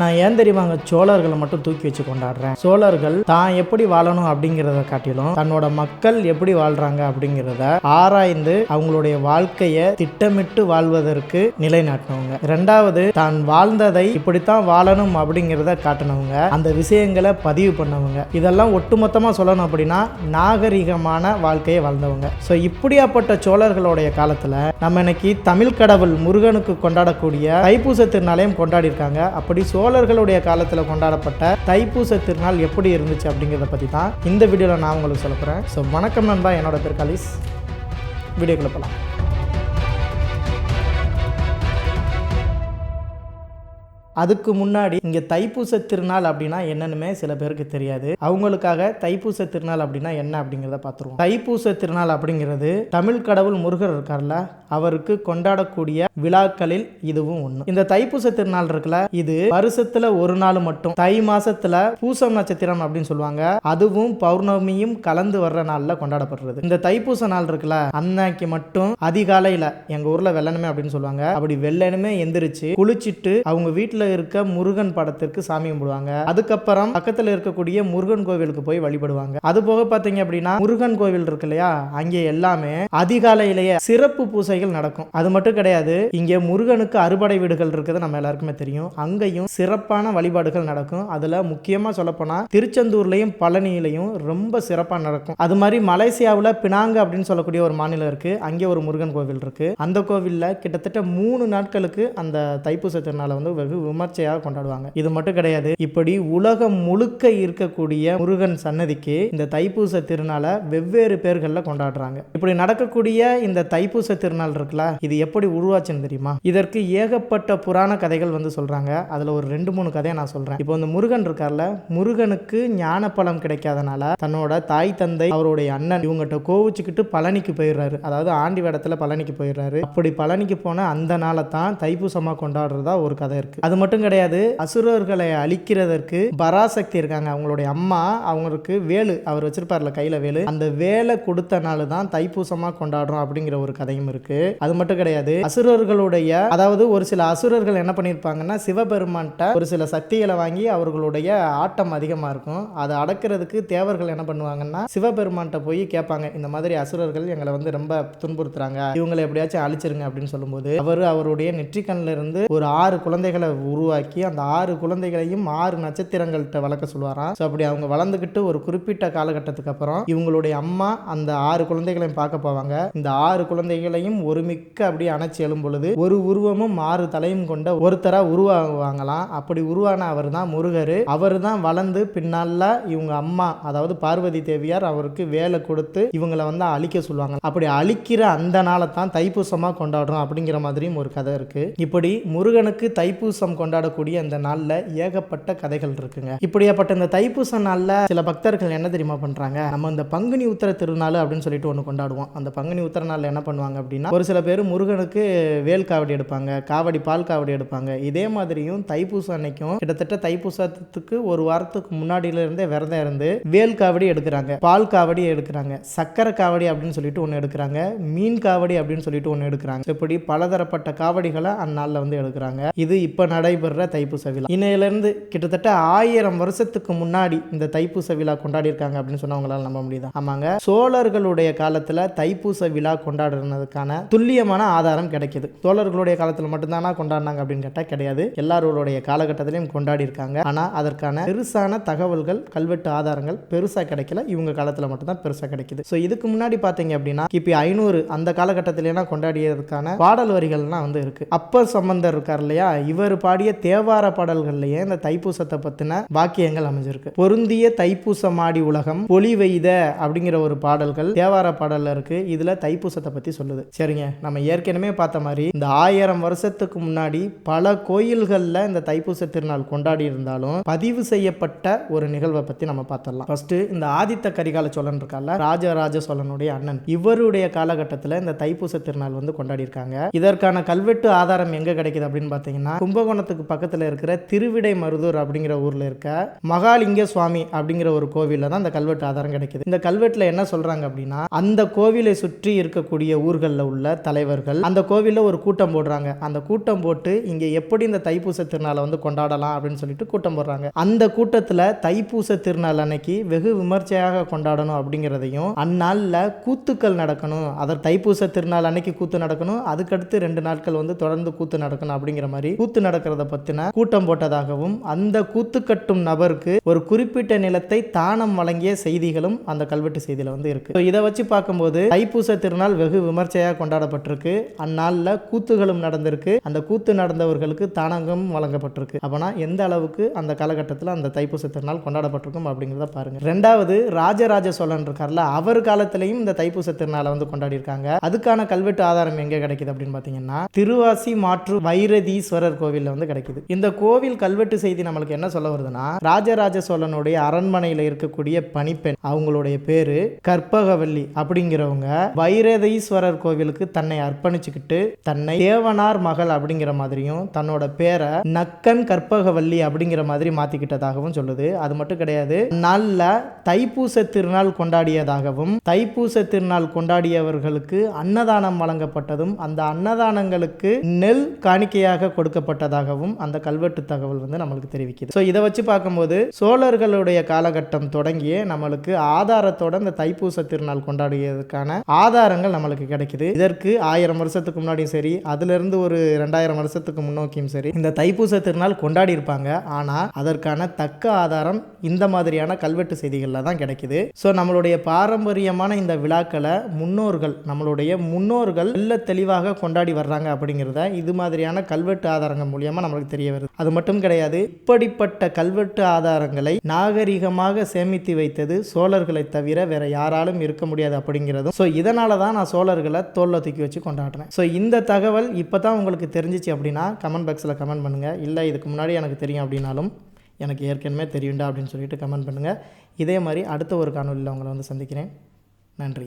நான் ஏன் தெரியுமாங்க சோழர்களை மட்டும் தூக்கி வச்சு கொண்டாடுறேன்? சோழர்கள் தான் எப்படி வாழணும் அப்படிங்கிறத காட்டிலும் தன்னோட மக்கள் எப்படி வாழ்றாங்க அப்படிங்கிறத ஆராய்ந்து அவங்களுடைய வாழ்க்கையை திட்டமிட்டு வாழ்வதற்கு நிலைநாட்டினவங்க. ரெண்டாவது தான் வாழ்ந்ததை இப்படித்தான் வாழணும் அப்படிங்கிறத காட்டினவங்க. அந்த விஷயங்களை பதிவு பண்ணவங்க. இதெல்லாம் ஒட்டுமொத்தமாக சொல்லணும் அப்படின்னா நாகரிகமான வாழ்க்கையை வாழ்ந்தவங்க. ஸோ இப்படியாப்பட்ட சோழர்களுடைய காலத்தில் நம்ம இன்னைக்கு தமிழ் கடவுள் முருகனுக்கு கொண்டாடக்கூடிய தைப்பூச திருநாளையும் கொண்டாடி இருக்காங்க அப்படி சோழர்களுடைய காலத்தில் கொண்டாடப்பட்ட தைப்பூச திருநாள் எப்படி இருந்துச்சு அப்படிங்கிறத பற்றி தான் இந்த வீடியோவில் நான் உங்களுக்கு சொல்ல போகிறேன் ஸோ வணக்கம் நண்பா என்னோட பேர் கலிஸ். வீடியோக்குள்ளே போகலாம் அதுக்கு முன்னாடி இங்கே தைப்பூச திருநாள் அப்படின்னா என்னன்னுமே சில பேருக்கு தெரியாது. அவங்களுக்காக தைப்பூச திருநாள் அப்படின்னா என்ன அப்படிங்கிறத பார்த்துருவோம். தைப்பூச திருநாள் அப்படிங்கிறது தமிழ் கடவுள் முருகர் இருக்கார்ல அவருக்கு கொண்டாடக்கூடிய விழாக்களில் இதுவும் ஒன்று இந்த தைப்பூச திருநாள் இருக்குல்ல இது வருஷத்துல ஒரு நாள் மட்டும். தை மாசத்துல பூசம் நட்சத்திரம் அப்படின்னு சொல்லுவாங்க. அதுவும் பௌர்ணமியும் கலந்து வர்ற நாள்ல கொண்டாடப்படுறது. இந்த தைப்பூச நாள் இருக்குல்ல அன்னைக்கு மட்டும் அதிகாலையில எங்க ஊர்ல வெள்ளனமே அப்படின்னு சொல்லுவாங்க. அப்படி வெள்ளனமே எந்திரிச்சு குளிச்சிட்டு அவங்க வீட்டுல இருக்க முருகன் படத்திற்கு சாமி கும்பிடுவாங்க. அதுக்கப்புறம் பக்கத்துல இருக்கக்கூடிய முருகன் கோவிலுக்கு போய் வழிபடுவாங்க. அது போக பாத்தீங்க அப்படின்னா முருகன் கோவில் இருக்கு இல்லையா? அங்கே எல்லாமே அதிகாலையிலேயே சிறப்பு பூசைகள் நடக்கும். அது மட்டும் கிடையாது இங்கே முருகனுக்கு அறுபடை வீடுகள் இருக்குது நம்ம எல்லாருக்குமே தெரியும். அங்கேயும் சிறப்பான வழிபாடுகள் நடக்கும். அதுல முக்கியமா சொல்லப்போனா திருச்செந்தூர்லயும் பழனியிலையும் ரொம்ப சிறப்பா நடக்கும். அது மாதிரி மலேசியாவில் பினாங்கு அப்படின்னு சொல்லக்கூடிய ஒரு மாநிலம் இருக்கு. அங்கே ஒரு முருகன் கோவில் இருக்கு. அந்த கோவிலில் கிட்டத்தட்ட மூணு நாட்களுக்கு அந்த தைப்பூச திருநாளை வந்து வெகு விமர்சையாக கொண்டாடுவாங்க. இது மட்டும் கிடையாது இப்படி உலகம் முழுக்க இருக்கக்கூடிய முருகன் சன்னதிக்கு இந்த தைப்பூச திருநாளை வெவ்வேறு பேர்களில் கொண்டாடுறாங்க. இப்படி நடக்கக்கூடிய இந்த தைப்பூச திருநாள் இருக்குல்ல இது எப்படி உருவாச்சுன்னு தெரியுமா? இதற்கு ஏகப்பட்ட புராண கதைகள் வந்து சொல்றாங்க. அதுல ஒரு ரெண்டு மூணு கதையை நான் சொல்றேன். இப்போ இந்த முருகன் இருக்கார்ல முருகனுக்கு ஞான பலம் கிடைக்காதனால தன்னோட தாய் தந்தை அவருடைய அண்ணன் இவங்ககிட்ட கோவிச்சுக்கிட்டு பழனிக்கு போயிடுறாரு. அதாவது ஆண்டி வேடத்துல பழனிக்கு போயிடுறாரு. அப்படி பழனிக்கு போன அந்த நாளை தான் தைப்பூசமா கொண்டாடுறதா ஒரு கதை இருக்கு. அது மட்டும் மட்டும் கிடையாது அசுரர்களை அழிக்கிறதற்கு பராசக்தி இருக்காங்க. அவங்களுடைய அம்மா அவங்களுக்கு வேலு அவர் வச்சிருப்பார்ல கையில வேலு. அந்த வேலை கொடுத்த நாள் தான் தைப்பூசமா கொண்டாடுறோம் அப்படிங்கிற ஒரு கதையும் இருக்கு. அது மட்டும் கிடையாது அசுரர்களுடைய அதாவது ஒரு சில அசுரர்கள் என்ன பண்ணியிருப்பாங்கன்னா சிவபெருமான்கிட்ட ஒரு சில சக்திகளை வாங்கி அவர்களுடைய ஆட்டம் அதிகமாக இருக்கும். அதை அடக்கிறதுக்கு தேவர்கள் என்ன பண்ணுவாங்கன்னா சிவபெருமான்கிட்ட போய் கேட்பாங்க இந்த மாதிரி அசுரர்கள் எங்களை வந்து ரொம்ப துன்புறுத்துறாங்க. இவங்களை எப்படியாச்சும் அழிச்சிருங்க அப்படின்னு சொல்லும்போது அவர் அவருடைய நெற்றிக்கண்ணில் இருந்து ஒரு ஆறு குழந்தைகளை உருவாக்கி அந்த ஆறு குழந்தைகளையும் ஆறு நட்சத்திரங்கள்கிட்ட வளர்க்க சொல்லுவாராம். ஸோ அப்படி அவங்க வளர்ந்துக்கிட்டு ஒரு குறிப்பிட்ட காலகட்டத்துக்கு அப்புறம் இவங்களுடைய அம்மா அந்த ஆறு குழந்தைகளையும் பார்க்க போவாங்க. இந்த ஆறு குழந்தைகளையும் ஒருமிக்க அப்படியே அணைச்சி எழும் பொழுது ஒரு உருவமும் ஆறு தலையும் கொண்ட ஒருத்தரா உருவாகுவாங்களாம். அப்படி உருவான அவர் தான் முருகர். அவர் தான் வளர்ந்து பின்னால இவங்க அம்மா அதாவது பார்வதி தேவியார் அவருக்கு வேலை கொடுத்து இவங்களை வந்து அழிக்க சொல்லுவாங்க. அப்படி அழிக்கிற அந்த நாளை தான் தைப்பூசமாக கொண்டாடுறோம் அப்படிங்கிற மாதிரியும் ஒரு கதை இருக்கு. இப்படி முருகனுக்கு தைப்பூசம் கொண்டாடக்கூடிய அந்த நாள்ல ஏகப்பட்ட கதைகள் இருக்குங்க. இப்படியாப்பட்ட இந்த தைப்பூச நாளில் சில பக்தர்கள் என்ன தெரியுமா பண்றாங்க? நம்ம இந்த பங்குனி உத்தர திருநாள் அப்படின்னு சொல்லிட்டு ஒன்று கொண்டாடுவோம். அந்த பங்குனி உத்தர நாளில் என்ன பண்ணுவாங்க அப்படின்னா ஒரு சில பேர் முருகனுக்கு வேல் காவடி எடுப்பாங்க காவடி பால் காவடி எடுப்பாங்க. இதே மாதிரியும் தைப்பூசம் அன்னைக்கும் கிட்டத்தட்ட தைப்பூசத்துக்கு ஒரு வாரத்துக்கு முன்னாடியில இருந்தே விரதம் இருந்து வேல் காவடி எடுக்கிறாங்க பால் காவடி எடுக்கிறாங்க சக்கரை காவடி அப்படின்னு சொல்லிட்டு ஒன்று எடுக்கிறாங்க மீன் காவடி அப்படின்னு சொல்லிட்டு ஒன்று எடுக்கிறாங்க. இப்படி பலதரப்பட்ட காவடிகளை அந்நாளில் வந்து எடுக்கிறாங்க. இது இப்போ நடைபெற தைப்பூச விழா. இன்னையிலேருந்து கிட்டத்தட்ட ஆயிரம் வருஷத்துக்கு முன்னாடி இந்த தைப்பூச விழா கொண்டாடி இருக்காங்க அப்படின்னு சொன்னா நம்ப முடியுது? ஆமாங்க. சோழர்களுடைய காலத்தில் தைப்பூச விழா கொண்டாடுறதுக்கான துல்லியமான ஆதாரம் கிடைக்குது. சோழர்களுடைய காலத்தில் மட்டும்தானா கொண்டாடினாங்க அப்படின்னு கேட்டால் கிடையாது. எல்லாருடைய காலகட்டத்திலையும் கொண்டாடி இருக்காங்க ஆனால் அதற்கான பெருசான தகவல்கள் கல்வெட்டு ஆதாரங்கள் பெருசாக கிடைக்கல. இவங்க காலத்தில் மட்டும்தான் பெருசாக கிடைக்குது. ஸோ இதுக்கு முன்னாடி பார்த்தீங்க அப்படின்னா கிபி ஐநூறு அந்த காலகட்டத்திலாம் கொண்டாடியதுக்கான பாடல் வரிகள்லாம் வந்து இருக்கு. அப்பர் சம்பந்தர் இருக்கார் இல்லையா? இவர் பாடிய தேவார பாடல்கள்லயே இந்த தைப்பூசத்தை பத்தின வாக்கியங்கள் அமைஞ்சிருக்கு. பொருந்திய தைப்பூசமாடி உலகம் பொலி வெய்த அப்படிங்கிற ஒரு பாடல்கள் தேவார பாடல்ல இருக்கு. இதுல தைப்பூசத்தை பத்தி சொல்லுது. சரிங்க நம்ம ஏற்கனவே பார்த்த மாதிரி இந்த ஆயிரம் வருஷத்துக்கு முன்னாடி பல கோயில்கள்ல இந்த தைப்பூச திருநாள் கொண்டாடி இருந்தாலும் பதிவு செய்யப்பட்ட ஒரு நிகழ்வை பத்தி நம்ம பார்த்தலாம் ஃபர்ஸ்ட் இந்த ஆதித்த கரிகால சோழன் இருக்கால ராஜராஜ சோழனுடைய அண்ணன். இவருடைய காலகட்டத்தில் இந்த தைப்பூச திருநாள் வந்து கொண்டாடி இருக்காங்க இதற்கான கல்வெட்டு ஆதாரம் எங்க கிடைக்குது அப்படின்னு பார்த்தீங்கன்னா கும்பகோணம் கும்பகோணத்துக்கு பக்கத்தில் இருக்கிற திருவிடை மருதூர் அப்படிங்கிற ஊரில் இருக்க மகாலிங்க சுவாமி அப்படிங்கிற ஒரு கோவிலில் தான் அந்த கல்வெட்டு ஆதாரம் கிடைக்குது. இந்த கல்வெட்டில் என்ன சொல்கிறாங்க அப்படின்னா அந்த கோவிலை சுற்றி இருக்கக்கூடிய ஊர்களில் உள்ள தலைவர்கள் அந்த கோவிலில் ஒரு கூட்டம் போடுறாங்க. அந்த கூட்டம் போட்டு இங்கே எப்படி இந்த தைப்பூச திருநாளை வந்து கொண்டாடலாம் அப்படின்னு சொல்லிட்டு கூட்டம் போடுறாங்க. அந்த கூட்டத்தில் தைப்பூச திருநாள் அன்னைக்கு வெகு விமர்சையாக கொண்டாடணும் அப்படிங்கிறதையும் அந்நாளில் கூத்துக்கள் நடக்கணும் அதை தைப்பூச திருநாள் அன்னைக்கு கூத்து நடக்கணும் அதுக்கடுத்து ரெண்டு நாட்கள் வந்து தொடர்ந்து கூத்து நடக்கணும் அப்படிங்கிற மாதிரி கூத்து நடக்கிற பற்றின கூட்டம் போட்டதாகவும் அந்த கூத்து கட்டும் நபருக்கு ஒரு குறிப்பிட்ட நிலத்தை தானம் வழங்கிய செய்திகளும் அந்த கல்வெட்டு செய்தியில் வந்து இருக்கு. இதை வச்சு பார்க்கும்போது தைப்பூச திருநாள் வெகு விமர்சையாக கொண்டாடப்பட்டிருக்கு. அந்நாளில் கூத்துகளும் நடந்திருக்கு. அந்த கூத்து நடந்தவர்களுக்கு தானகம் வழங்கப்பட்டிருக்கு. அப்போனா எந்த அளவுக்கு அந்த காலகட்டத்தில் அந்த தைப்பூச திருநாள் கொண்டாடப்பட்டிருக்கும் அப்படிங்கிறத பாருங்க. ரெண்டாவது ராஜராஜ சோழன் இருக்கார்ல அவர் காலத்திலையும் இந்த தைப்பூச திருநாளை வந்து கொண்டாடி இருக்காங்க அதுக்கான கல்வெட்டு ஆதாரம் எங்கே கிடைக்குது அப்படின்னு பார்த்தீங்கன்னா திருவாசி மாற்று வைரதீஸ்வரர் கோவிலில் வந்து கிடைக்குது. இந்த கோவில் கல்வெட்டு செய்தி நம்மளுக்கு என்ன சொல்ல வருதுன்னா ராஜராஜ சோழனுடைய அரண்மனையில் இருக்கக்கூடிய பணிப்பெண் அவங்களுடைய பேரு கற்பகவல்லி அப்படிங்கிறவங்க வைரதீஸ்வரர் கோவிலுக்கு தன்னை அர்ப்பணிச்சுக்கிட்டு தன்னை தேவனார் மகள் அப்படிங்கிற மாதிரியும் தன்னோட பேரை நக்கன் கற்பகவல்லி அப்படிங்கிற மாதிரி மாத்திக்கிட்டதாகவும் சொல்லுது. அது மட்டும் கிடையாது நல்ல தைப்பூச திருநாள் கொண்டாடியதாகவும் தைப்பூச திருநாள் கொண்டாடியவர்களுக்கு அன்னதானம் வழங்கப்பட்டதும் அந்த அன்னதானங்களுக்கு நெல் காணிக்கையாக கொடுக்கப்பட்டதாகவும் அந்த கல்வெட்டு தகவல் வந்து நம்மளுக்கு தெரிவிக்குது. ஸோ இதை வச்சு பார்க்கும்போது சோழர்களுடைய காலகட்டம் தொடங்கிய நம்மளுக்கு ஆதாரத்தோட இந்த தைப்பூச திருநாள் கொண்டாடியதுக்கான ஆதாரங்கள் நம்மளுக்கு கிடைக்குது. இதற்கு ஆயிரம் வருஷத்துக்கு முன்னாடியும் சரி அதுலேருந்து ஒரு ரெண்டாயிரம் வருஷத்துக்கு முன்னோக்கியும் சரி இந்த தைப்பூச திருநாள் கொண்டாடி இருப்பாங்க ஆனால் அதற்கான தக்க ஆதாரம் இந்த மாதிரியான கல்வெட்டு செய்திகளில் தான் கிடைக்குது. ஸோ நம்மளுடைய பாரம்பரியமான இந்த விழாக்களை முன்னோர்கள் நம்மளுடைய முன்னோர்கள் நல்ல தெளிவாக கொண்டாடி வர்றாங்க அப்படிங்கிறத இது மாதிரியான கல்வெட்டு ஆதாரங்கள் மூலியமாக நம்மளுக்கு தெரிய வருது. அது மட்டும் கிடையாது இப்படிப்பட்ட கல்வெட்டு ஆதாரங்களை நாகரிகமாக சேமித்து வைத்தது சோழர்களை தவிர வேற யாராலும் இருக்க முடியாது அப்படிங்கிறதும் ஸோ இதனால தான் நான் சோழர்களை தோல்ல தூக்கி வச்சு கொண்டாடுறேன் ஸோ இந்த தகவல் இப்போ தான் உங்களுக்கு தெரிஞ்சிச்சு அப்படின்னா கமெண்ட் பாக்ஸில் கமெண்ட் பண்ணுங்கள் இல்லை இதுக்கு முன்னாடி எனக்கு தெரியும் அப்படின்னாலும் எனக்கு ஏற்கனவே தெரியுண்டா அப்படின்னு சொல்லிட்டு கமெண்ட் பண்ணுங்கள் இதே மாதிரி அடுத்த ஒரு காணொலியில் உங்களை வந்து சந்திக்கிறேன். நன்றி.